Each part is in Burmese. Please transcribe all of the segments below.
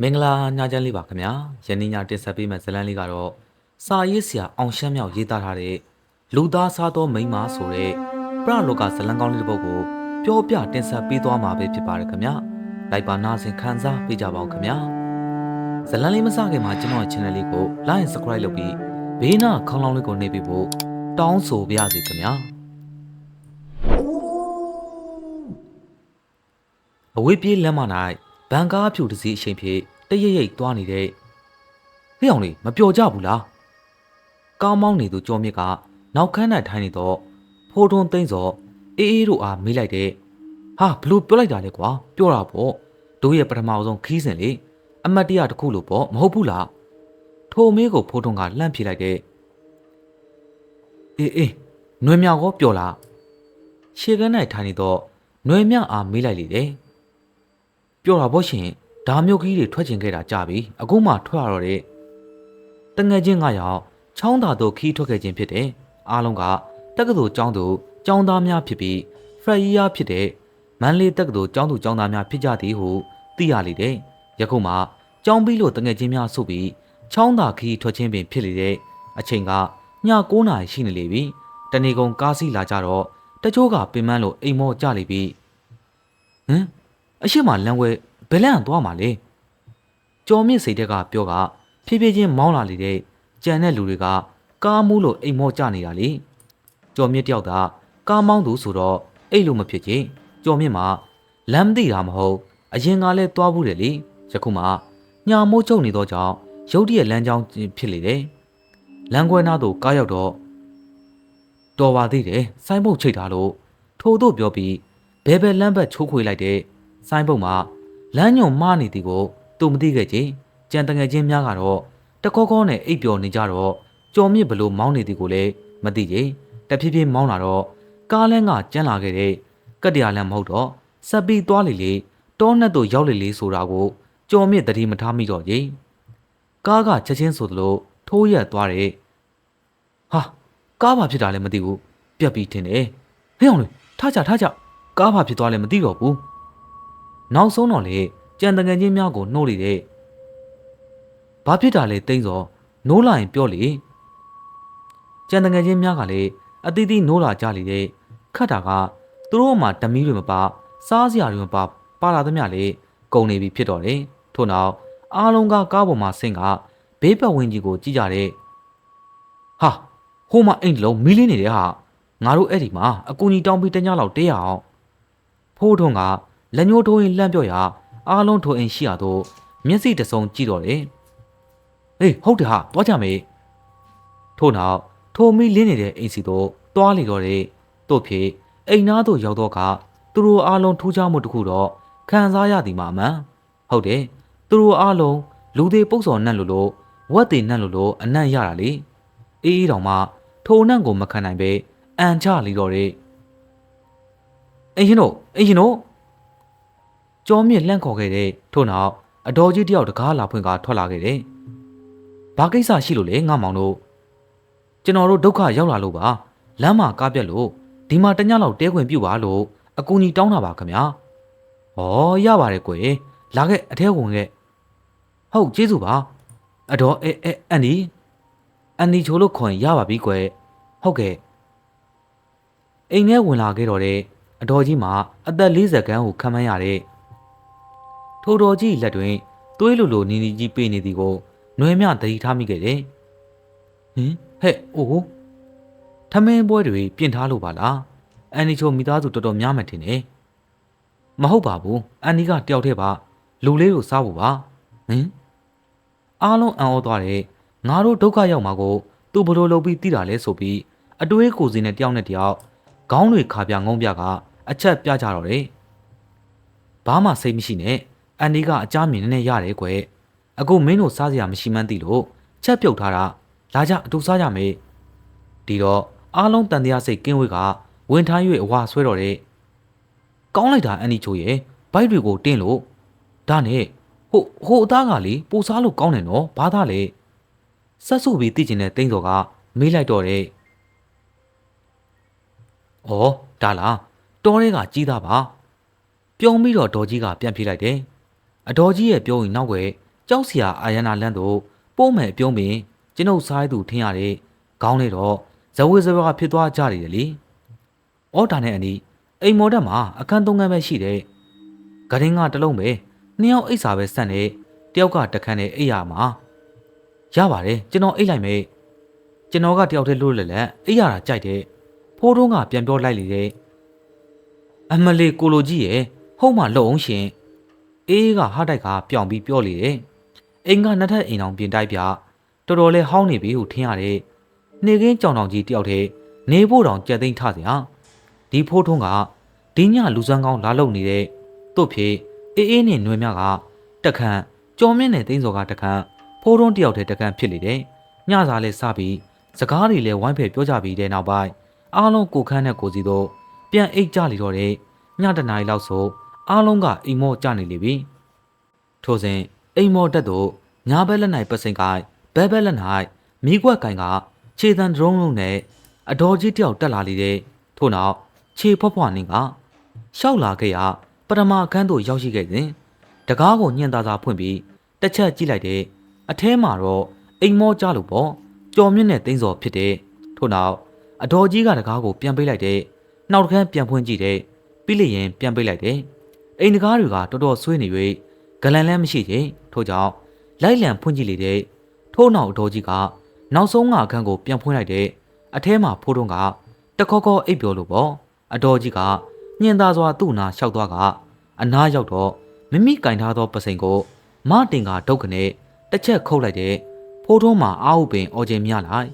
မင်္ဂလာညချမ်းလေးပါခင်ဗျာယနေ့ညတင်ဆက်ပေးမယ့်ဇာတ်လမ်းလေးကတော့စာရေးဆရာအောင်ရှမ်းမြောက်ရေးသားထားတဲ့လူသားစားသောမိန်းမဆိုတဲ့ပရလောကဇာတ်လမ်းကောင်းလေးတစ်ပုဒ်ကိုပြောပြတင်ဆက်ပေးသွားမှာပဲဖြစ်ပါတယ်ခင်ဗျာလိုက်ပါနားဆင်ခံစားပေးကြပါဦးခင်ဗျာဇာတ်လမ်းလေးမစခင်မှာကျွန်တော်ရဲ့ channel လေးကို like and subscribe လုပ်ပြီးဘေးနားခေါင်းလောင်းလေးကိုနှိပ်ပြီးဖို့တောင်းဆိုပါရစေခင်ဗျာအဝေးပြေးလမ်းမ၌ ဘန်ကားဖြူတစ်စီးအချိန်ဖြင့်တရရိပ်သွားနေတဲ့ဟေ့အောင်လေးမပျော်ကြဘူးလားကောင်းမောင်းနေသူကျော်မြစ်ကနောက်ခန်း၌ထိုင်နေတော့ဖိုးထွန်းသိမ့်စော်အေးအေးတို့အားမေးလိုက်တဲ့ဟာဘလို့ပြောလိုက်တာလဲကွာပြောတာပေါ့တို့ရဲ့ပထမဆုံးခီးစဉ်လေအမတ်တရတစ်ခုလို့ပေါ့မဟုတ်ဘူးလားထိုမေးကိုဖိုးထွန်းကလှမ်းပြေးလိုက်တဲ့အေးအေးနွေမြောက်ကောပြောလားရှေကန်း၌ထိုင်နေတော့နွေမြောက်အားမေးလိုက်လေတဲ့ ပြောတာပေါ့ရှင်ဒါမျိုးကြီးတွေထွက်ကျင်ခဲ့တာကြပြီအခုမှထွက်ရတော့တဲ့တငယ်ချင်း9ယောက်ချောင်းသာတို့ခီးထွက်ခဲ့ခြင်းဖြစ်တယ်အားလုံးကတက္ကသိုလ်ကျောင်းသူကျောင်းသားများဖြစ်ပြီးဖရယီယာဖြစ်တဲ့မန်လေးတက္ကသိုလ်ကျောင်းသူကျောင်းသားများဖြစ်ကြသည်ဟုသိရလေတဲ့ယခုမှကျောင်းပြီးလို့တငယ်ချင်းများဆုပ်ပြီးချောင်းသာခီးထွက်ခြင်းပင်ဖြစ်လေတဲ့အချိန်ကည9နာရီရှိနေလေပြီတနေကုန်ကားစီးလာကြတော့တချို့ကပင်မလို့အိမ်မောကြလေပြီဟမ် အရှိမလမ်းဝဲဘယ်လန့်သွားမှာလဲကျော်မြင့်စိတ်တက်ကပြောကဖြည်းဖြည်းချင်းမောင်းလာလေတဲ့ကြံတဲ့လူတွေကကားမူးလို့အိမ်မောကျနေတာလေကျော်မြင့်တယောက်သာကားမောင်းသူဆိုတော့အိတ်လို့မဖြစ်ချင်းကျော်မြင့်မှာလမ်းမသိတာမဟုတ်အရင်ကလည်းသွားဘူးတယ်လေယခုမှညာမိုးချုပ်နေတော့ကြောင့်ရုတ်တရက်လမ်းကြောင်းဖြစ်လေတယ်လမ်းခွဲနားသို့ကားရောက်တော့တော်ပါသေးတယ်စိုင်းဘုတ်ချိတ်ထားလို့ထို့သို့ပြောပြီးဘဲဘဲလမ်းဘက်ချိုးခွေလိုက်တဲ့ ဆိုင်းပုတ်မှာလမ်းညွန်မှားနေသည်ကိုသူမသိခဲ့ချင်းကြံတငယ်ချင်းများကတော့တကောကောနဲ့အိပ်ပျော်နေကြတော့ကြော်မြစ်ဘလို့မောင်းနေသည်ကိုလည်းမသိချင်းတဖြည်းဖြည်းမောင်းလာတော့ကားလမ်းကကျန်းလာခဲ့တဲ့ကတ္တရာလမ်းမဟုတ်တော့ဆက်ပြီးသွားလေလေတောနဲ့တို့ရောက်လေလေဆိုတာကိုကြော်မြစ်တတိမထားမိတော့ချင်းကားကချက်ချင်းဆိုသလိုထိုးရက်သွားတယ်ဟာကားဘာဖြစ်တာလဲမသိဘူးပြက်ပြီးထင်တယ်ဟဲ့အောင်လေထားကြထားကြကားဘာဖြစ်သွားလဲမသိတော့ဘူး နောက်ဆုံးတော့လေကြံတငယ်ချင်းများကိုနှိုးလေတဲ့။ဘာဖြစ်တာလဲတိမ့်စောနိုးလာရင်ပြောလေ။ကြံတငယ်ချင်းများကလည်းအတီးတီးနိုးလာကြလေတဲ့။ခတ်တာကသူတို့မှဓမီတွေမပါစားစရာတွေမပါပါလာသမျှလေကုန်နေပြီဖြစ်တော့တယ်။ထို့နောက်အားလုံးကကားပေါ်မှာဆင်းကဘေးပတ်ဝန်းကျင်ကိုကြည့်ကြတဲ့ဟာဟိုမှာအိမ်တစ်လုံးမီးလင်းနေတယ်ဟာငါတို့အဲ့ဒီမှာအကူကြီးတောင်းပြီးတညလောက်တေးရအောင်ဖိုးထုံးက လက်ညှိုးထိုးရင်လှမ်းပြော့ရအားလုံးထိုးအိမ်ရှိရတော့မျက်စိတစ်စုံကြည့်တော့တယ်။ဟေးဟုတ်တယ်ဟာသွားကြမေ။ထို့နောက်ထိုမီလင်းနေတဲ့အိမ်စီတို့သွားလေတော့တယ်။တို့ဖြစ်အိမ်သားတို့ရောက်တော့ကသူတို့အားလုံးထူးခြားမှုတစ်ခုတော့ခံစားရသည်မှာအမှန်။ဟုတ်တယ်။သူတို့အားလုံးလူသေးပုတ်စော်နှံ့လို့လို့ဝက်သေးနှံ့လို့လို့အနံ့ရတာလေ။အေးအေးတောင်မှထိုနှံ့ကိုမခံနိုင်ပဲအန်ချလီတော့တယ်။အင်ရှင်တို့အင်ရှင်တို့ ကြောမြင့်လှန့်ခေါ်ခဲ့တဲ့ထို့နောက်အတော်ကြီးတယောက်တကားလာဖွင့်ကထွက်လာခဲ့တယ်။ဘာကိစ္စရှိလို့လဲငါမောင်တို့ကျွန်တော်တို့ဒုက္ခရောက်လာလို့ပါလမ်းမှာကားပြက်လို့ဒီမှာတညလောက်တဲခွင်ပြုတ်ပါလို့အကူကြီးတောင်းတာပါခင်ဗျာ။ဩရပါတယ်ကွယ်လာခဲ့အထဲဝင်ခဲ့ဟုတ်ကျေးဇူးပါအတော်အဲအဲအန်ဒီအန်ဒီချိုးလို့ခွန်ရပါပြီကွယ်ဟုတ်ကဲ့အိမ်ထဲဝင်လာခဲ့တော့တဲ့အတော်ကြီးမှာအသက်40ခန်းကိုခံမရတဲ့ ထိုတော်ကြီးလက်တွင်သွေးလိုလိုနီနီကြီးပေးနေသည်ကိုຫນွေမြသတိထားမိခဲ့တယ်။ဟင်ဟဲ့အိုးထမင်းပွဲတွေပြင်ထားလို့ပါလား။အန်နီချိုမိသားစုတော်တော်များမှထင်တယ်။မဟုတ်ပါဘူး။အန်နီကတယောက်တည်းပါလူလေးကိုစားဖို့ပါ။ဟင်အားလုံးအံ့ဩသွားတယ်။ငါတို့ဒုက္ခရောက်မှာကိုသူဘလို့လုပ်ပြီးသိတာလဲဆိုပြီးအတွေးကိုစီနဲ့တယောက်နဲ့တယောက်ခေါင်းတွေခါပြငုံပြကအချက်ပြကြတော့တယ်။ဘာမှစိတ်မရှိနဲ့ အန်ဒီကအကြမ်းမြင်နေရတယ်ကွယ်အခုမင်းတို့စားစရာမရှိမှန်းသိလို့ချက်ပြုတ်ထားတာလာကြအတူစားကြမယ်ဒီတော့အားလုံးတန်တရားစိတ်ကင်းဝေးကဝင်ထား၍အဝါဆွဲတော့တဲ့ကောင်းလိုက်တာအန်ဒီချိုရဲ့ဘိုက်တွေကိုတင်းလို့ဒါနဲ့ဟိုဟိုအသားကလေပူစားလို့ကောင်းတယ်နော်ဘာသားလဲဆက်စုပြီးသိကျင်တဲ့တိန်းစော်ကမေးလိုက်တော့တဲ့ဩဒါလားတောထဲကကြီးသားပါ ပြုံးပြီးတော့ဒေါ်ကြီးကပြန်ပြေးလိုက်တယ်။ အတော်ကြီးရဲ့ပြောရင်နောက်ွယ်ကြောက်စရာအာယနာလန်းတို့ပို့မယ်ပြုံးပင်ကျွန်ုပ်စားသူထင်ရတဲ့ခေါင်းလေးတော့ဇဝေဇဝါဖြစ်သွားကြတယ်လေ။အော်တာနဲ့အနီးအိမ်မော်တက်မှာအခန်းသုံးခန်းပဲရှိတယ်။ဂရင်းကတစ်လုံးပဲနှစ်ယောက်အိတ်စာပဲဆန့်နေတယောက်ကတခန်းနဲ့အိတ်ရမှာရပါတယ်ကျွန်တော်အိတ်လိုက်မယ်ကျွန်တော်ကတယောက်တည်းလို့လက်လက်အိတ်ရတာကြိုက်တယ်ဖိုးတုံးကပြန်ပြောလိုက်လေတယ်အမလီကိုလိုကြီးရဲ့ဟုတ်မှလုံအောင်ရှင် အေးကဟားတိုက်ကပြောင်ပြီးပြောလေတယ်အိမ်ကနှစ်ထပ်အိမ်အောင်ပြင်တိုက်ပြတော်တော်လေးဟောင်းနေပြီဟုထင်ရတယ်နေကင်းကြောင်တောင်ကြီးတယောက်တည်းနေဖို့တောင်ကြက်သိမ်းထစရာဒီဖိုးထုံးကဒီညလူစမ်းကောင်းလာလုံနေတဲ့တို့ဖြေအေးအေးနဲ့နွယ်မြကတက်ခန့်ကြော်မြင့်နဲ့တင်းစော်ကတက်ခန့်ဖိုးထုံးတယောက်တည်းတက်ခန့်ဖြစ်လေတယ်ညစာလဲစပြီးစကားတွေလည်းဝိုင်းဖယ်ပြောကြပြီးတဲ့နောက်ပိုင်းအားလုံးကိုခန်းနဲ့ကိုစီတို့ပြန်အိတ်ကြလေတော့တဲ့ညတနားရီလောက်ဆို အားလုံးကအိမ်မော့ကြနေလေပြီထို့စဉ်အိမ်မော့တက်တို့ညာဘက်လက်၌ပစိန်ကိုင်ဘက်ဘက်လက်၌မိကွက်ကင်ကခြေတံဒရုံးလုံးနဲ့အတော်ကြီးတယောက်တက်လာလေတဲ့ထို့နောက်ခြေဖွက်ဖွားနေကရှောက်လာခဲ့ရပထမအခန်းသို့ရောက်ရှိခဲ့စဉ်တကားကိုညှင်သာသာဖွင့်ပြီးတစ်ချက်ကြည့်လိုက်တဲ့အထဲမှာတော့အိမ်မော့ကြလို့ပေါ့ကြော်မြင့်တဲ့တင်းစော်ဖြစ်တဲ့ထို့နောက်အတော်ကြီးကတကားကိုပြန်ပေးလိုက်တဲ့နောက်တစ်ခန်းပြန်ဖွင့်ကြည့်တဲ့ပြီးလျင်ပြန်ပေးလိုက်တဲ့ အိမ်တကားတွေကတော်တော်ဆွေးနေ၍ဂလန်လန်းမရှိခြင်းထို့ကြောင့်လိုက်လံဖွင့်ကြည့်လေတဲ့ထို့နောက်အတော်ကြီးကနောက်ဆုံးကအခန်းကိုပြန်ဖွင့်လိုက်တဲ့အထဲမှာဖိုးတုံးကတခေါခေါအိပ်ပြောလို့ပေါ့အတော်ကြီးကညင်သာစွာသူ့နာလျှောက်သွားကအနားရောက်တော့မိမိကင်ထားသောပစိန်ကိုမတင်ကဒုက္ခနဲ့တစ်ချက်ခုတ်လိုက်တဲ့ဖိုးထုံးမှာအာဟုပင်အော်ကျင်မြလိုက်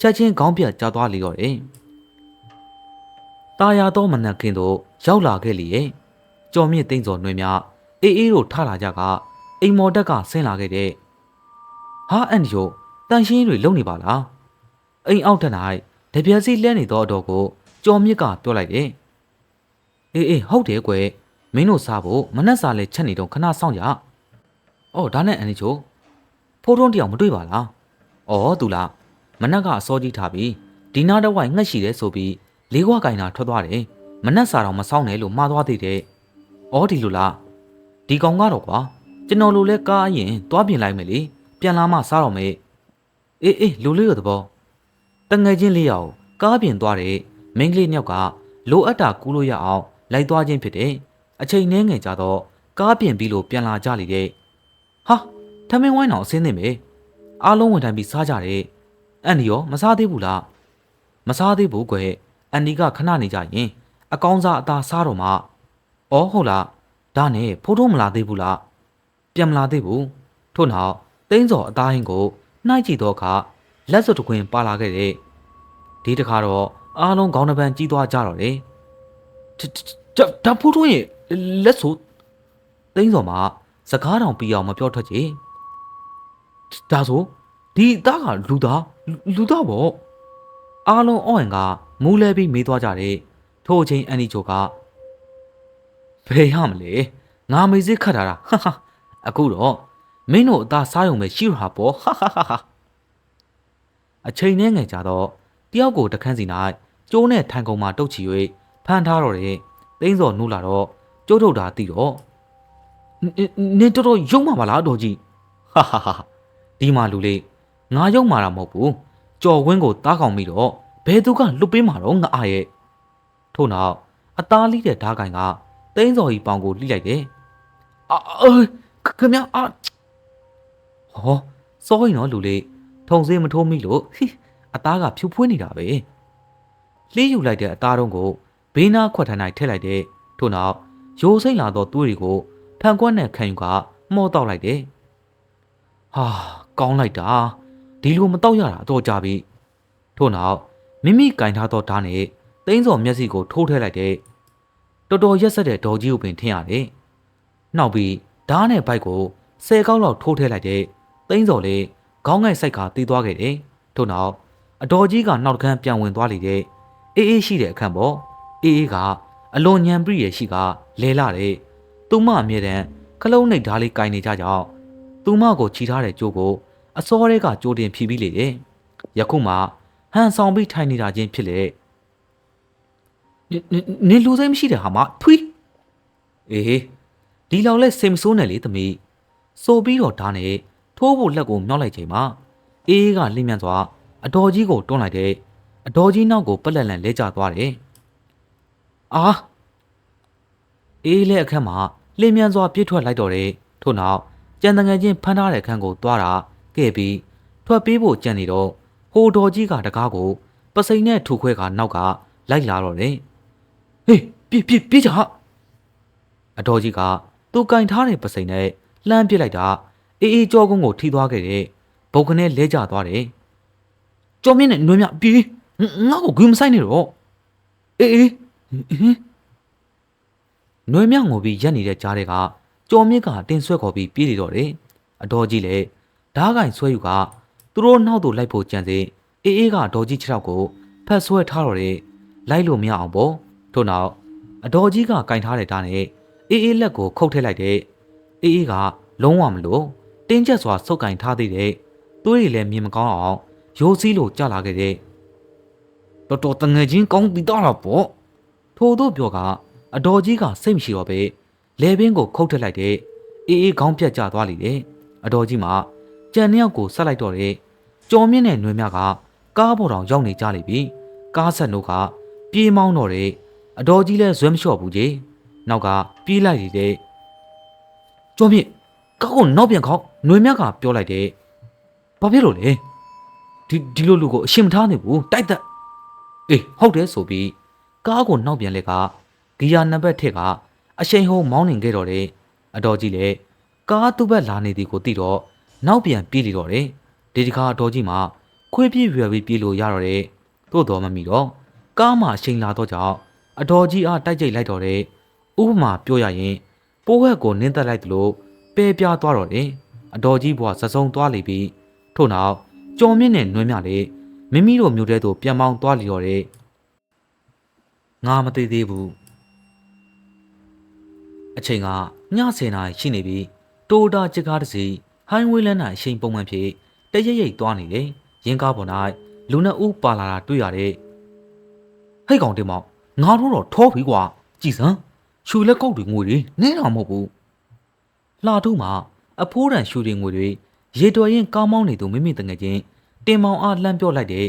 ချက်ချင်းခေါင်းပြတ်ကျသွားလေတော့တယ်။ตาရသောမနက်ခင်းတို့ရောက်လာခဲ့လေရဲ့။ ကြော်မြင့်သိမ့်စော်နှွေများအေးအေးတို့ထလာကြကအိမ်မော်တက်ကဆင်းလာခဲ့တဲ့ဟာအန်ဒီယိုတန်ရှင်းတွေလုံနေပါလား။အိမ်အောက်ထက်၌တပြက်စီလဲနေသောအတော်ကိုကြော်မြင့်ကပြောလိုက်တယ်။အေးအေးဟုတ်တယ်ကွယ်မင်းတို့စားဖို့မနှက်စားလဲချက်နေတော့ခဏစောင့်ကြ။အော်ဒါနဲ့အန်ဒီချိုဖိုးထုံးတယောက်မတွေ့ပါလား။အော်သူလားမနက်ကအစောကြီးထားပြီးဒီနာတော့ဝိုင်ငှက်ရှိတယ်ဆိုပြီးလေးခွားကင်တာထွက်သွားတယ်။မနက်စာတော့မဆောင်နဲ့လို့မှားသွားသေးတယ်။ အော်ဒီလိုလား။ဒီကောင်ကတော့ကွာကျွန်တော်လိုလဲကားအရင်သွားပြင်လိုက်မယ်လေ။ပြန်လာမှစားတော့မယ်။အေးအေးလူလေးရတဲ့ဘော။တငယ်ချင်းလေးယောက်ကားပြင်သွားတယ်။မင်းကလေးမြောက်ကလိုအပ်တာကူးလို့ရအောင်လိုက်သွားခြင်းဖြစ်တယ်။အချိန်နှဲငယ်ကြတော့ကားပြင်ပြီးလို့ပြန်လာကြလေတဲ့။ဟာထမင်းဝိုင်းတော်အစင်းနေမယ်။အားလုံးဝင်ထိုင်ပြီးစားကြတယ်။အန်ဒီရောမစားသေးဘူးလား။မစားသေးဘူးကွယ်။အန်ဒီကခဏနေကြရင်အကောင်းစားအသာစားတော့မှ။ အော်ဟုတ်လား။ဒါနဲ့ဖိုးထုံးမလာသေးဘူးလား။ပြန်မလာသေးဘူး။ထို့နောက်သိန်းစော်အသားဟင်းကိုနှိုက်ကြည့်တော့အခါလက်စွပ်တစ်ခွင်ပါလာခဲ့တဲ့ဒီတခါတော့အားလုံးခေါင်းတစ်ပန်းကြီးသွားကြတော့တယ်။ဒါဖိုးထုံးရဲ့လက်စွပ်သိန်းစော်မှာစကားတောင်ပြအောင်မပြောထွက်ချေဒါဆိုဒီအသားကလူသားလူသားပေါ့အားလုံးအော့ရင်ကမူးလဲပြီးမေးသွားကြတယ်ထို့အချိန်အန်ဒီချိုက ဘယ်ရမလဲငါမေးစစ်ခတ်တာဟာဟာအခုတော့မင်းတို့အသားစားရုံပဲရှိရတာပေါ့ဟာဟာဟာအချိန်နဲ့ငယ်ကြတော့တယောက်ကိုတခန်းစီ၌ကျိုးနဲ့ထိုင်ကုန်မှာတုတ်ချီ၍ဖမ်းထားတော့တယ်သိန်းစော်နှုတ်လာတော့ကျိုးထုတ်တာသိတော့နင်တော်တော်ယုံမှာပါလားတော်ကြီးဟာဟာဟာဒီမှာလူလေးငါယုံမှာတာမဟုတ်ဘူးကြော်ဝင်းကိုတားကောင်ပြီးတော့ဘယ်သူကလွတ်ပေးမှာတော့ငါအားရဲ့ထို့နောက်အသားလိတဲ့ဓားကင်က သိန်းစော်ကြီးပေါင်ကိုလှိလိုက်တယ်အာအေးခမအာဟောစောရင်တော့လူလေးထုံစေးမထိုးမိလို့ဟိအသားကဖြူဖွေးနေတာပဲလှေးယူလိုက်တဲ့အသားတုံးကိုဘေးနားခွက်ထန်း၌ထည့်လိုက်တဲ့ထို့နောက်ရိုးစိမ့်လာသောသွေးတွေကိုဖန်ကွက်နဲ့ခံယူကမော့တောက်လိုက်တယ်။ဟာကောင်းလိုက်တာဒီလိုမတောက်ရတာအတော့ကြပြီ။ထို့နောက်မိမိကင်ထားသောဓာတ်နဲ့သိန်းစော်မျက်စိကိုထိုးထည့်လိုက်တဲ့ တော်တော်ရက်ဆက်တဲ့ဒေါ်ကြီးကိုပင်ထင်ရတယ်။နောက်ပြီးဓာတ်နဲ့ဘိုက်ကိုဆယ်ကောက်လောက်ထိုးထည့်လိုက်တဲ့သိန်းစော်လေးခေါင်းငိုက်ဆိုင်ကတီးသွားခဲ့တယ်။ထို့နောက်အတော်ကြီးကနောက်တစ်ခန်းပြန်ဝင်သွားလေတဲ့အေးအေးရှိတဲ့အခန်းပေါ့။အေးအေးကအလွန်ညံပြည့်ရရှိကလဲလာတဲ့သူမအမြဲတမ်းခလုံးနှိပ်ဓားလေးကင်နေကြကြောင်းသူမကိုချီထားတဲ့ကြိုးကိုအစောရဲကကြိုးတင်ဖြီးပြီးလေတယ်။ယခုမှဟန်ဆောင်ပြီးထိုင်နေတာချင်းဖြစ်လေ။ နင်လူစိမ်းမရှိတဲ့ဟာမထွီးအေးဒီလောက်လဲစိတ်မဆိုးနဲ့လေသမီးဆိုပြီးတော့ဓာတ်နဲ့ထိုးဖို့လက်ကိုမြောက်လိုက်ချိန်မှာအေးအေးကလင်းမြန်စွာအတော်ကြီးကိုတွန်းလိုက်တဲ့အတော်ကြီးနောက်ကိုပက်လက်လန်လဲကျသွားတယ်။အာအေးလည်းအခန်းမှာလင်းမြန်စွာပြစ်ထွက်လိုက်တော့တယ်ထို့နောက်ကြံတငယ်ချင်းဖမ်းထားတဲ့အခန်းကိုသွားတာခဲ့ပြီးထွက်ပြေးဖို့ကြံနေတော့ဟိုတော်ကြီးကတကားကိုပစိန်နဲ့ထူခွဲကနောက်ကလိုက်လာတော့တယ်။ ဟေးပြစ်ပြစ်ပြစ်ချအတော်ကြီးကသူကင်ထားတဲ့ပစိန်နဲ့လှမ်းပစ်လိုက်တာအေးအေးကြောကုန်းကိုထိသွားခဲ့တဲ့ဘုတ်ကနေလဲကျသွားတယ်။ကြောမင်းနဲ့နွေးမြပြေးငါ့ကိုဂွေမဆိုင်နဲ့တော့အေးအေးဟင်းနွေးမြငိုပြီးရက်နေတဲ့ကြားတွေကကြောမြင့်ကတင်ဆွဲခေါ်ပြီးပြေးနေတော့တယ်။အတော်ကြီးလည်းဓားကင်ဆွဲယူကသူတို့နောက်သို့လိုက်ဖို့ကြံစေအေးအေးကဒေါ်ကြီးခြေထောက်ကိုဖတ်ဆွဲထားတော့တယ်လိုက်လို့မရအောင်ပေါ့ ထို့နောက်အတော်ကြီးကကင်ထားတဲ့ဓာတ်နဲ့အေးအေးလက်ကိုခုတ်ထည့်လိုက်တဲ့အေးအေးကလုံးဝမလို့တင်းကျပ်စွာစုပ်ကင်ထားသေးတဲ့သွေးတွေလည်းမြင်မကောင်းအောင်ရိုးစည်းလိုကျလာခဲ့တဲ့တော်တော်တငယ်ချင်းကောင်းပြီးတော့လားပေါ့ထို့သို့ပြောကအတော်ကြီးကစိတ်မရှိတော့ပဲလဲဘင်းကိုခုတ်ထည့်လိုက်တဲ့အေးအေးခေါင်းပြတ်ကျသွားလိမ့်တယ်အတော်ကြီးမှကြံနှစ်ယောက်ကိုဆက်လိုက်တော့တဲ့ကြော်မြင့်တဲ့နှွေမြကကားပေါ်တောင်ရောက်နေကြလိမ့်ပြီကားဆက်နိုးကပြေးမောင်းတော့တဲ့ အတော်ကြီးလဲဇွဲမလျှော့ဘူးကြီးနောက်ကပြေးလိုက်ရတဲ့ကြော်မြင့်ကောက်ကိုနောက်ပြန်ခေါက်နှွေမြကပြောလိုက်တဲ့ဘာဖြစ်လို့လဲဒီဒီလိုလူကိုအရှင်မထားနေဘူးတိုက်သက်အေးဟုတ်တယ်ဆိုပြီးကားကိုနောက်ပြန်လဲကဂီယာနံပါတ်ထက်ကအရှိန်ဟုံးမောင်းနေခဲ့တော့တဲ့အတော်ကြီးလေကားသူ့ဘက်လာနေသည်ကိုသိတော့နောက်ပြန်ပြေးလေတော့တယ်ဒီတခါအတော်ကြီးမှခွေးပြေးရွယ်ပြီးပြေးလို့ရတော့တယ်သို့တော်မမီတော့ကားမှအရှိန်လာတော့ကြောင့် အတော်ကြီးအားတိုက်ကြိတ်လိုက်တော့တယ်ဥပမာပြောရရင်ပိုးဝက်ကိုနင်းသက်လိုက်သလိုပဲပြားသွားတော့တယ်အတော်ကြီးဘွားစစုံသွားလိပြီးထို့နောက်ကြော်မြင့်နဲ့နွမ်းမြလေမိမိတို့မျိုးတဲသို့ပြန်မောင်းသွားလီတော့တယ်ငါမသေးသေးဘူးအချိန်ကည10နာရီရှိနေပြီတိုတာချစ်ကားတစ်စီးဟိုင်းဝေးလန်း၌အချိန်ပုံမှန်ဖြစ်တရရိပ်သွားနေတယ်ရင်ကားပေါ်၌လူနှစ်ဦးပါလာတာတွေ့ရတယ်ဟဲ့ကောင်တင်မောင် ငါတို့တော့ထောပြီကွာကြည်စမ်းရှူလက်ကောက်တွေငွေတွေနင်းတာမဟုတ်ဘူးလှထုမှာအဖိုးတန်ရှူတွေငွေတွေရေတော်ရင်ကားမောင်းနေသူမိမိတငယ်ချင်းတင်မောင်အားလှမ်းပြောလိုက်တဲ့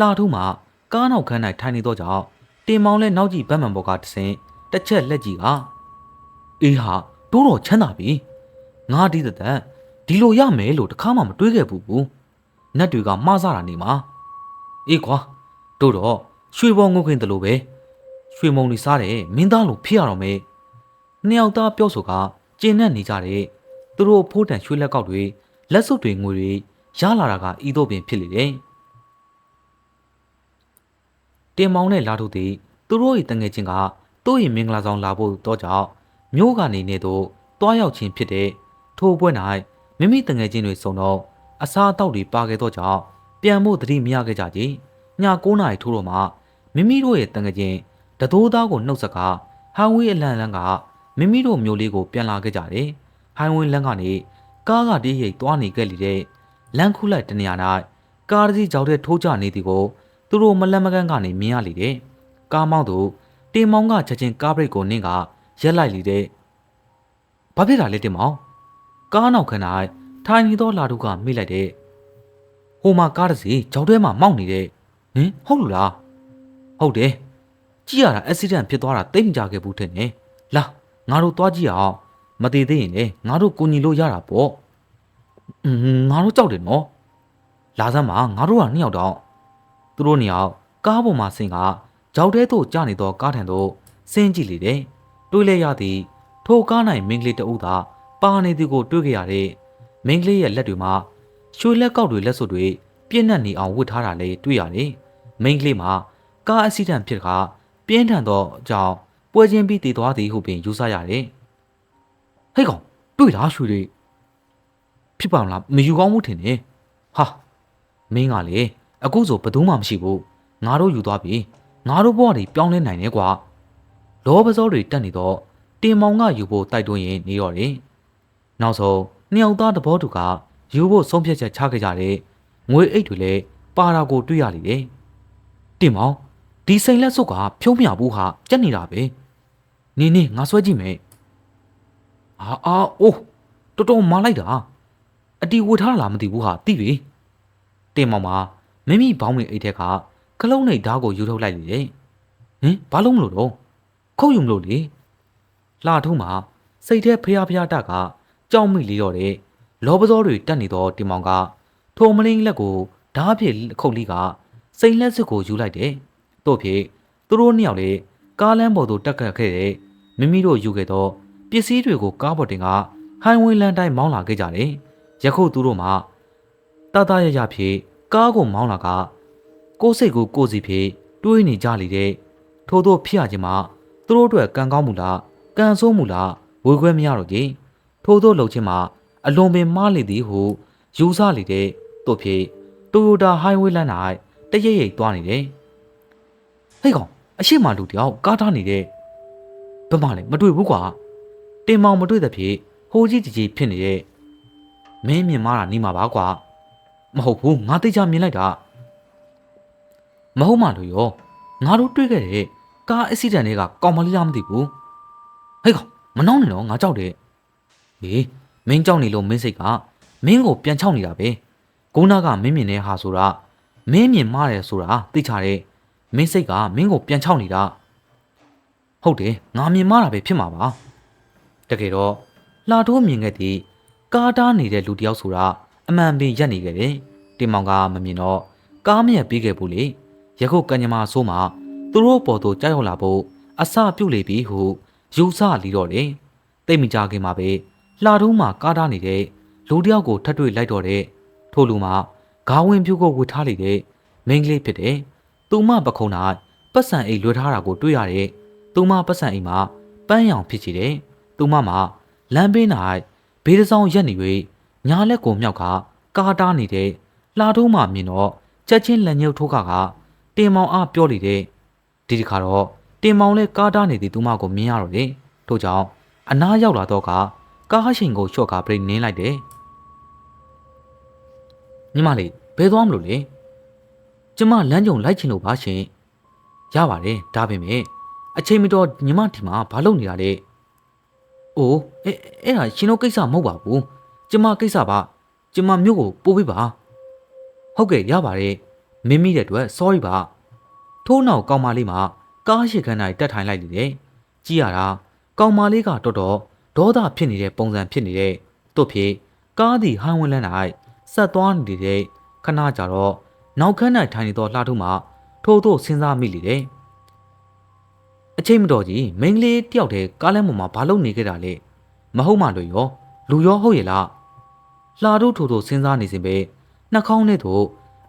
လှထုမှာကားနောက်ခန်း၌ထိုင်နေတော့ကြောင့်တင်မောင်လည်းနောက်ကြည့်ဗတ်မှန်ဘော်ကတဆင်တစ်ချက်လက်ကြည့်ကအေးဟာတိုးတော်ချမ်းသာပြီငါဒီသက်သက်ဒီလိုရမယ်လို့တခါမှမတွေးခဲ့ဘူးဘူးနတ်တွေကမှားစားတာနေမှာအေးကွာတို့တော့ရွှေဘောငုတ်ခင်းတလို့ပဲ ရွှေမုံတွေစားတယ်မင်းသားလိုဖြစ်ရတော့မယ်နှစ်ယောက်သားပြောဆိုကကျင်းနဲ့နေကြတဲ့သူတို့ဖိုးတန်ရွှေလက်ကောက်တွေလက်စွပ်တွေငွေတွေရလာတာကဤသို့ပင်ဖြစ်လေတယ်တင်မောင်းနဲ့လာထုတ်သည်သူတို့၏တငယ်ချင်းကသူ့၏မင်္ဂလာဆောင်လာဖို့တော့ကြောင့်မြို့ကနေနေသို့တွားရောက်ခြင်းဖြစ်တဲ့ထိုပွဲ၌မိမိတငယ်ချင်းတွေစုံတော့အစားအသောက်တွေပါခဲ့တော့ကြောင့်ပြန်ဖို့သတိမရခဲ့ကြကြည9နာရီထိုးတော့မှမိမိတို့ရဲ့တငယ်ချင်း တတိုးသားကိုနှုတ်ဆက်ကဟိုင်းဝေးအလန့်လန့်ကမိမိတို့မျိုးလေးကိုပြန်လာခဲ့ကြတယ်ဟိုင်းဝေးလန့်ကနေကားကတည်းရိပ်သွားနေခဲ့လေတဲ့လမ်းခုလိုက်တနေရာ၌ကားတစ်စီးကြောက်တဲ့ထိုးကြနေသည်ကိုသူတို့မလန့်မကန်းကနေမြင်ရလေတဲ့ကားမောင်းသူတင်မောင်းကချက်ချင်းကားဘရိတ်ကိုနင်းကရက်လိုက်လေတဲ့ဘာဖြစ်တာလဲတင်မောင်းကားနောက်ခဏ၌ထိုင်နေသောလာတို့ကမိလိုက်တဲ့ဟိုမှာကားတစ်စီးကြောက်ထဲမှာမောက်နေတဲ့ဟင်ဟုတ်လို့လားဟုတ်တယ် ကြည့်ရတာအက်ဆီဒန့်ဖြစ်သွားတာတိတ်မကြခဲ့ဘူးထင်တယ်လာငါတို့သွားကြည့်အောင်မသေးသေးရင်လေငါတို့ကိုညီလို့ရတာပေါ့อืมငါတို့ကြောက်တယ်နော်လာစမ်းမှာငါတို့ကနှစ်ယောက်တော့သူတို့နှစ်ယောက်ကားပေါ်မှာဆင်ကကြောက်တဲသို့ကျနေသောကားထံသို့ဆင်းကြည့်လေတယ်တွေးလဲရသည်ထိုကား၌မင်းကလေးတအုပ်သာပါနေသည်ကိုတွေးခဲ့ရတဲ့မင်းကလေးရဲ့လက်တွေမှာရွှေလက်ကောက်တွေလက်စွပ်တွေပြည့်နှက်နေအောင်ဝတ်ထားတာလည်းတွေ့ရတယ်မင်းကလေးမှာကားအက်ဆီဒန့်ဖြစ်က ပြင်းထန်သောအကြောင်းပွဲချင်းပြီးတည်သွားသည်ဟုပင်ယူဆရတယ်ဟဲ့ကောင်တွေ့လားရွှေတွေဖြစ်ပါမလားမယူကောင်းမှုထင်တယ်ဟာမင်းကလေအခုဆိုဘယ်သူမှမရှိဘူးငါတို့ယူသွားပြီငါတို့ဘဝတွေပြောင်းလဲနိုင်တယ်ကွာလောပစောတွေတက်နေတော့တင်မောင်ကယူဖို့တိုက်တွန်းရင်နေတော့တယ်နောက်ဆုံးနှစ်ယောက်သားတဘောတူကယူဖို့ဆုံးဖြတ်ချက်ချခဲ့ကြတယ်ငွေအိတ်တွေလည်းပါတာကိုတွေ့ရလေတယ်တင်မောင် ဒီစိန်လက်စုပ်ကဖြုံးမြဘူးဟာကြက်နေတာပဲနေနေငါဆွဲကြည့်မယ်အာအာအိုးတတော်တော်မာလိုက်တာအတီဝတ်ထားလားမသိဘူးဟာသိပြီတင်မောင်မှာမိမိဘောင်းဝင်အိတ်ထက်ကခလုံးနဲ့ဓာတ်ကိုယူထုတ်လိုက်လေတဲ့ဟင်ဘာလို့မလို့တော့ခုတ်ယူမလို့လေလှထုံးမှာစိတ်ထဲဖျားဖျားတက်ကကြောက်မိလေတော့တဲ့လောပစောတွေတက်နေတော့တင်မောင်ကထိုမလင်းလက်ကိုဓာတ်ဖြစ်ခုတ်လိကစိန်လက်စွပ်ကိုယူလိုက်တယ် တို့ဖြစ်သူတို့နှစ်ယောက်လေကားလမ်းပေါ်သို့တက်ခတ်ခဲ့တဲ့မိမိတို့ယူခဲ့တော့ပစ္စည်းတွေကိုကားပေါ်တင်ကဟိုင်းဝင်းလန်းတိုင်းမောင်းလာခဲ့ကြတယ်ယခုသူတို့မှာတတရရဖြစ်ကားကိုမောင်းလာကကိုယ်စိတ်ကိုကိုယ်စီဖြစ်တွေးနေကြလေတဲ့ထို့သောဖြစ်ရခြင်းမှာသူတို့အတွက်ကံကောင်းမှုလားကံဆိုးမှုလားဝေခွဲမရတော့ကြီးထို့သောလှုပ်ခြင်းမှာအလွန်ပင်မားလေသည်ဟုယူဆလေတဲ့တို့ဖြစ်တိုယိုတာဟိုင်းဝေးလမ်း၌တရရိပ်သွားနေတယ် ဟေ့ကောင်အရှိမလူတယောက်ကားထားနေတဲ့ဘယ်မှလဲမတွေ့ဘူးကွာတင်မောင်မတွေ့တဲ့ဖြစ်ဟိုကြီးကြီးကြီးဖြစ်နေတဲ့မင်းမြင်မာတာနေမှာပါကွာမဟုတ်ဘူးငါသိချမြင်လိုက်တာမဟုတ်မှလို့ရောငါတို့တွေ့ခဲ့တဲ့ကားအက်ဆီဒန့်တွေကကောင်မလေးလားမသိဘူးဟေ့ကောင်မနှောင်းနဲ့တော့ငါကြောက်တယ်ဟေးမင်းကြောက်နေလို့မင်းစိတ်ကမင်းကိုပြန်ချောက်နေတာပဲကိုနာကမင်းမြင်နေဟာဆိုတာမင်းမြင်မာတယ်ဆိုတာသိချတဲ့ မင်းစိတ်ကမင်းကိုပြန်ချောက်နေတာဟုတ်တယ်ငါမြင်မာတာပဲဖြစ်မှာပါတကယ်တော့လှထိုးမြင်ခဲ့သည်ကားတားနေတဲ့လူတယောက်ဆိုတာအမှန်ပင်ရက်နေခဲ့တယ်တင်မောင်ကမမြင်တော့ကားမရက်ပြီးခဲ့ဘူးလေယခုကညမာဆိုးမှာသူတို့ပေါ်သို့ကြောက်ရောက်လာဖို့အစပြုတ်လေပြီဟုယူဆလီတော့တယ်တိတ်မကြခင်မှာပဲလှထုံးမှာကားတားနေတဲ့လူတယောက်ကိုထပ်တွေ့လိုက်တော့တဲ့ထို့လူမှာဂါဝင်ဖြူကိုဝတ်ထားလေတဲ့မိန်းကလေးဖြစ်တယ် သူမပခုံး၌ပတ်စံအိတ်လွှဲထားတာကိုတွေ့ရတဲ့သူမပတ်စံအိတ်မှာပန်းရောင်ဖြစ်ချည်တယ်သူမမှာလမ်းဘေး၌ဘေးတစ်စောင်းရက်နေ၍ညာလက်ကိုမြောက်ကကားတားနေတဲ့လှထုံးမှမြင်တော့ချက်ချင်းလက်ညှိုးထိုးခါကတင်မောင်အားပြောလေတဲ့ဒီဒီခါတော့တင်မောင်လည်းကားတားနေသည်သူမကိုမြင်ရတော့တယ်ထို့ကြောင့်အနားရောက်လာတော့ကကားရှင်ကိုရှော့ကားပြိနင်းလိုက်တယ်ညီမလေးဘယ်သွားမလို့လဲ ကျမလမ်းကြုံလိုက်ချင်လို့ပါရှင်ရပါတယ်ဒါပေမဲ့အချိန်မတော်ညီမဒီမှာဘာလုပ်နေတာလဲအိုးအဲအဲ့ဒါရှင်တို့ကိစ္စမဟုတ်ပါဘူးကျမကိစ္စပါကျမမြို့ကိုပို့ပေးပါဟုတ်ကဲ့ရပါတယ်မင်းမိတဲ့အတွက် sorry ပါထိုးနောက်ကောင်မလေးမှာကားရှိခန်း၌တက်ထိုင်လိုက်လေတယ်ကြည့်ရတာကောင်မလေးကတော်တော်ဒေါသဖြစ်နေတဲ့ပုံစံဖြစ်နေတဲ့တို့ဖြစ်ကားသည်ဟန်ဝင်လန်း၌ဆက်သွားနေတဲ့ခဏကြာတော့ နောက်ခန်း၌ထိုင်နေသောလှထုမှထို့သို့စဉ်းစားမိလေတယ်အချိန်မတော်ကြီးမိန်းကလေးတယောက်တည်းကားလမ်းပေါ်မှာဘာလုပ်နေကြတာလဲမဟုတ်မှလို့ရောလူရောဟုတ်ရဲ့လားလှတို့ထို့ထို့စဉ်းစားနေစဉ်ပဲနှာခေါင်းနဲ့တို့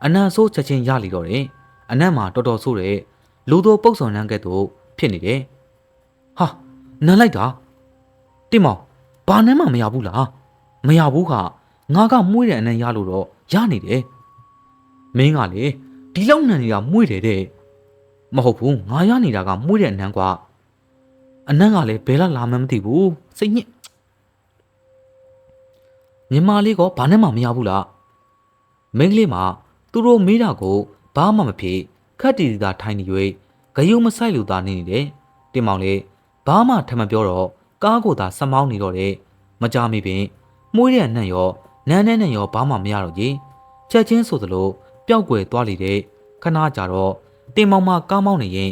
အနံ့ဆိုးချက်ချင်းရလီတော့တယ်အနံ့မှာတော်တော်ဆိုးတဲ့လူတို့ပုတ်ဆောင်နှန်းကဲ့သို့ဖြစ်နေတယ်ဟာနန်းလိုက်တာတင်မောင်ဘာနဲ့မှမရဘူးလားမရဘူးခငါကမွေးတဲ့အနံ့ရလို့တော့ရနေတယ် မင်းကလေဒီလောက်နံနေတာမွေးတယ်တဲ့မဟုတ်ဘူးငါရနေတာကမွေးတဲ့အနံ့ကွာအနံ့ကလည်းဘယ်လာလာမှမသိဘူးစိတ်ညစ်ညီမလေးကဘာနဲ့မှမရဘူးလားမိန်းကလေးမှာသူတို့မေးတာကိုဘာမှမဖြစ်ခက်တီတီသာထိုင်နေ၍ဂယုံမဆိုင်လို့သာနေနေတယ်တင်မောင်လေဘာမှထမပြောတော့ကားကိုသာစမောင်းနေတော့တယ်မကြမီပင်မွေးတဲ့နှံ့ရောနန်းနဲ့နဲ့ရောဘာမှမရတော့ကြီးချက်ချင်းဆိုသလို ပျောက်ကွယ်သွားလေတဲ့ခဏကြာတော့တင်မောင်မှကားမောင်းနေရင်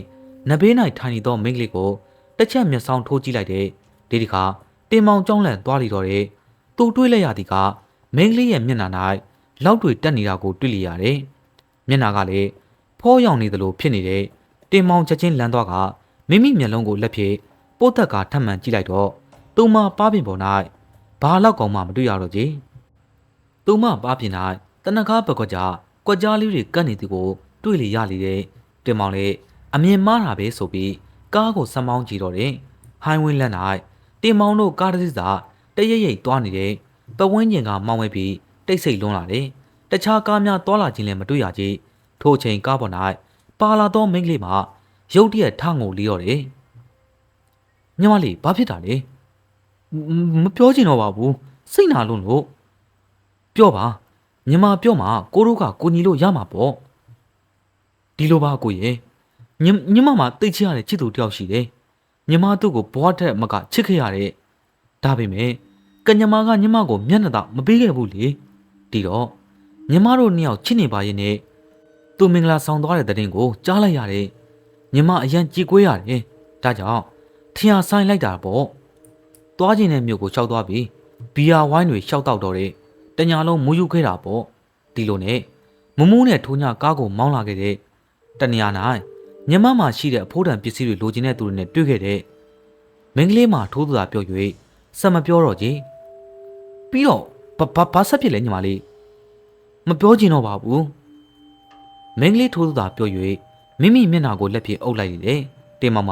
နဘေး၌ထိုင်နေသောမိန်းကလေးကိုတစ်ချက်မျက်စောင်းထိုးကြည့်လိုက်တဲ့ဒီဒီခါတင်မောင်ကြောင်းလန့်သွားလီတော့တဲ့သူတွေးလိုက်ရသည်ကမိန်းကလေးရဲ့မျက်နှာ၌လောက်တွေတက်နေတာကိုတွေ့လျရတယ်မျက်နှာကလည်းဖောရောင်နေသလိုဖြစ်နေတဲ့တင်မောင်ချက်ချင်းလန်းသွားကမိမိမျက်လုံးကိုလက်ဖြင့်ပိုးသက်ကထပ်မံကြည့်လိုက်တော့သူမပါပင်ပေါ်၌ဘာလောက်ကောင်မှမတွေ့ရတော့ကြီးသူမပါပင်၌တနကားပကွက်ကြ ကွက်ကြားလေးတွေကတ်နေသူကိုတွေ့လေရလေတဲ့တင်မောင်လေအမြင်မှားတာပဲဆိုပြီးကားကိုဆမောင်းကြည့်တော့တယ်ဟိုင်းဝင်းလက်၌တင်မောင်တို့ကားတစ်စီးစာတရရိပ်သွားနေတဲ့ပဝင်းကျင်ကမောင်းဝဲပြီးတိတ်ဆိတ်လွန်းလာတယ်တခြားကားများသွားလာခြင်းလည်းမတွေ့ရကြထို့ချိန်ကားပေါ်၌ပါလာသောမိန်းကလေးမှရုတ်တရက်ထငိုလီတော့တယ်ညမလေးဘာဖြစ်တာလဲမပြောချင်တော့ပါဘူးစိတ်နာလို့လို့ပြောပါ ညီမပြောမှာကိုတို့ကကိုညီလို့ရမှာပေါ့ဒီလိုပါကိုရဲ့ညီညီမမှာတိတ်ချရတဲ့ချစ်သူတယောက်ရှိတယ်ညီမသူ့ကိုဘွားထက်မကချစ်ခဲ့ရတဲ့ဒါပေမဲ့ကညမကညမကိုမျက်နှာသာမပေးခဲ့ဘူးလေတီတော့ညမတို့နှစ်ယောက်ချစ်နေပါရဲ့နဲ့သူမင်္ဂလာဆောင်သွားတဲ့တဲ့တင်ကိုကြားလိုက်ရတယ်ညမအရန်ကြည်ကွေးရတယ်ဒါကြောင့်ထင်အားဆိုင်လိုက်တာပေါ့သွားခြင်းတဲ့မြို့ကိုရှောက်သွားပြီးဘီယာဝိုင်းတွေရှောက်တော့တော့တဲ့ တညာလုံးမူးယူခဲ့တာပေါ့ဒီလိုနဲ့မမိုးနဲ့ထိုးညကားကိုမောင်းလာခဲ့တဲ့တနေရာ၌ညမမှာရှိတဲ့အဖိုးတန်ပစ္စည်းတွေလိုချင်တဲ့သူတွေနဲ့တွေ့ခဲ့တဲ့မင်းကလေးမှာထိုးသူသာပြော၍ဆက်မပြောတော့ကြီးပြီးတော့ဘာဘာဘာဆက်ဖြစ်လဲညီမလေးမပြောချင်တော့ပါဘူးမင်းကလေးထိုးသူသာပြော၍မိမိမျက်နှာကိုလက်ဖြင့်အုပ်လိုက်တယ်တင်မမ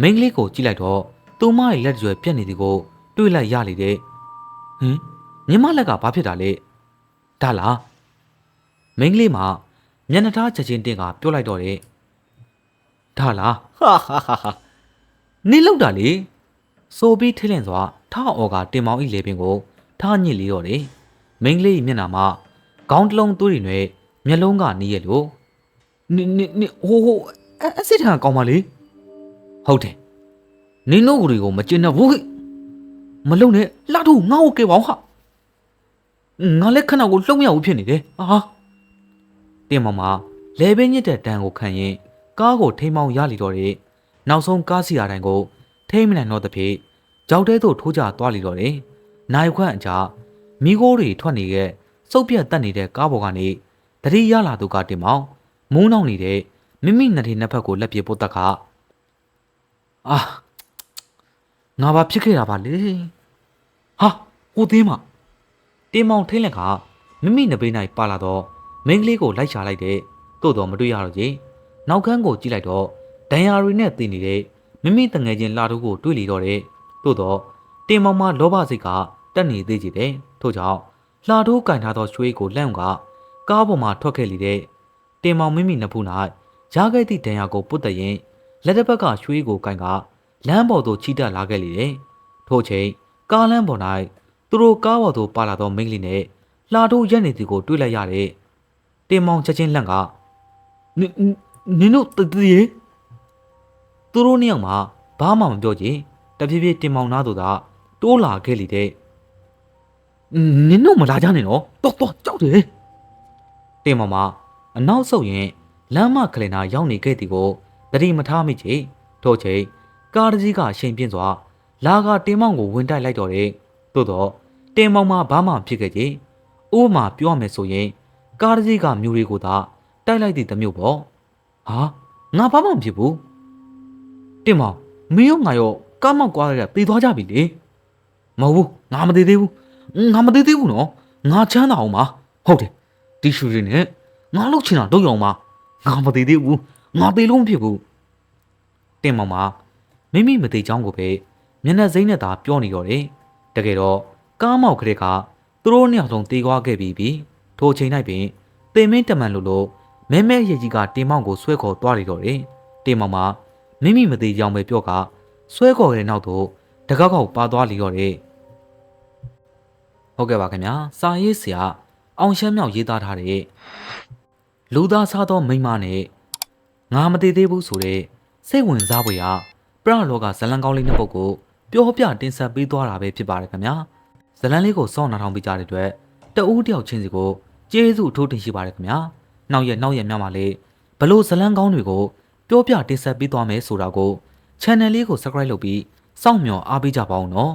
မင်းကလေးကိုကြည့်လိုက်တော့သူမရဲ့လက်ကျွယ်ပြက်နေသည်ကို တွေ့လိုက်ရလေတဲ့ဟင် ညီမလက်ကဘာဖြစ်တာလဲဒါလားမင်းကလေးမှာမျက်နှာသားချက်ချင်းတင်ကပြောလိုက်တော့တယ်ဒါလားဟာဟာဟာဟာနေလောက်တာလေဆိုပြီးထိလင့်စွာထားအော်ကတင်မောင်ဤလေပင်ကိုထားညစ်လေတော့တယ်မင်းကလေး၏မျက်နှာမှာခေါင်းတစ်လုံးသွေးတွေနဲ့မျက်လုံးကနေရလို့နေနေနေဟိုဟိုအအစစ်ထန်ကောင်းပါလေဟုတ်တယ်နင်းတို့ကိုမကျင်တော့ဘူးဟိမလုံနဲ့လှထုတ်ငါ့ကိုကဲပါအောင်ဟာ ငါလည်းခဏကိုလှုံ့မရဘူးဖြစ်နေတယ်အာတင်မမလဲပင်ညစ်တဲ့တန်ကိုခံရင်ကားကိုထိမ်းမောင်းရလီတော့တယ်နောက်ဆုံးကားစီယာတိုင်းကို ထိမ်းမနိုင်တော့သဖြင့်ကြောက်တဲသို့ထိုးကြသွားလီတော့တယ်နိုင်ခွန့်အကြာမိโก้တွေထွက်နေခဲ့စုပ်ပြတ်တက်နေတဲ့ကားပေါ်ကနေတတိရလာသူကတင်မောင်းမုန်းနောက်နေတဲ့မိမိနှစ်ထည်နှစ်ဖက်ကိုလက်ပြေပုတ်တက်ကအာငါဘာဖြစ်ခဲ့တာပါလေဟာဟိုသေးမ တင်မောင်ထိတ်လက်ကမိမိနဘေး၌ပါလာတော့မင်းကလေးကိုလိုက်ချလိုက်တဲ့သို့တော်မတွေ့ရတော့ကြီးနောက်ခန်းကိုကြည့်လိုက်တော့ဒဏ်ရာတွေနဲ့တည်နေတဲ့မိမိတငယ်ချင်းလာတို့ကိုတွေ့လီတော့တဲ့သို့တော့တင်မောင်မလောဘစိတ်ကတက်နေသေးကြတယ်ထို့ကြောင့်လာတို့ကင်ထားသောရွှေကိုလန့်ကကားပေါ်မှာထွက်ခဲ့လေတဲ့တင်မောင်မိမိနှစ်ဖူး၌ရခဲ့သည့်ဒဏ်ရာကိုပုတ်တရင်လက်တစ်ဖက်ကရွှေကိုကင်ကလမ်းပေါ်သို့ချီတက်လာခဲ့လေတယ်ထို့ချိန်ကားလမ်းပေါ်၌ သူတို့ကားပေါ်သို့ပါလာသောမိန်းကလေးနဲ့လာတို့ရက်နေသူကိုတွေ့လိုက်ရတဲ့တင်မောင်ချက်ချင်းလန့်ကနင်နင်တို့တတရေသူတို့နှစ်ယောက်မှာဘာမှမပြောချင်တဖြည်းဖြည်းတင်မောင်သားတို့ကတိုးလာခဲ့လေတဲ့နင်တို့မလာကြနဲ့နော်တော့တော့ကြောက်တယ်တင်မောင်မအနောက်ဆုတ်ရင်လမ်းမကလင်နာရောက်နေခဲ့သည်ကိုတတိမထားမိချေထို့ချိန်ကားတစ်စီးကရှင်ပြင်းစွာလာကတင်မောင်ကိုဝင်တိုက်လိုက်တော့တယ်သို့တော့ တင်မောင်မှာဘာမှဖြစ်ခဲ့ကြီးဥပမာပြောရမယ်ဆိုရင်ကားတစ်စီးကမြူတွေကိုသာတိုက်လိုက်သည့်တမျိုးပေါ့ဟာငါဘာမှမဖြစ်ဘူးတင်မောင်မင်းရောငါရောကားမောက်ကွာရတဲ့ပြေးသွားကြပြီလေမဟုတ်ဘူးငါမသေးသေးဘူးငါမသေးသေးဘူးနော်ငါချမ်းသာအောင်ပါဟုတ်တယ်တီရှူတွေနဲ့ငါလုတ်ချင်တာတော့ရအောင်ပါငါမသေးသေးဘူးငါသေးလို့မဖြစ်ဘူးတင်မောင်မှာမိမိမသေးချောင်းကိုပဲမျက်နှာစိမ့်နဲ့သာပြောနေတော့တယ်တကယ်တော့ ကားမောက်ကလေးကသူတို့နှစ်ယောက်ဆုံးတေးကွာခဲ့ပြီးပြီထိုအချိန်၌ပင်တင်မင်းတမန်လို့လို့မဲမဲရေကြီးကတင်မောင်ကိုဆွဲခေါ်သွားလေတော့တယ်တင်မောင်မှာမိမိမသေးချောင်းပဲပြောကဆွဲခေါ်တဲ့နောက်သို့တကောက်ကောက်ပါသွားလေတော့တယ်ဟုတ်ကဲ့ပါခင်ဗျာစာရေးဆရာအောင်ရှမ်းမြောက်ရေးသားထားတဲ့လူသားစားသောမိန်းမနဲ့ငါမသေးသေးဘူးဆိုတဲ့စိတ်ဝင်စားဖွယ်ရာပရလောကဇလံကောင်းလေးနှစ်ပုဒ်ကိုပြောပြတင်ဆက်ပေးသွားတာပဲဖြစ်ပါတယ်ခင်ဗျာ ဇလံလေးကိုစောင့်နာထောင်ပေးကြတဲ့အတွက်တဦးတယောက်ချင်းစီကိုကျေးဇူးထိုးတင်ရှိပါတယ်ခင်ဗျာနောက်ရက်နောက်ရက်များမှာလေဘလို့ဇလံကောင်းတွေကိုပြောပြတင်ဆက်ပေးသွားမယ်ဆိုတာကို channel လေးကို subscribe လုပ်ပြီးစောင့်မျှော်အားပေးကြပါဦးနော်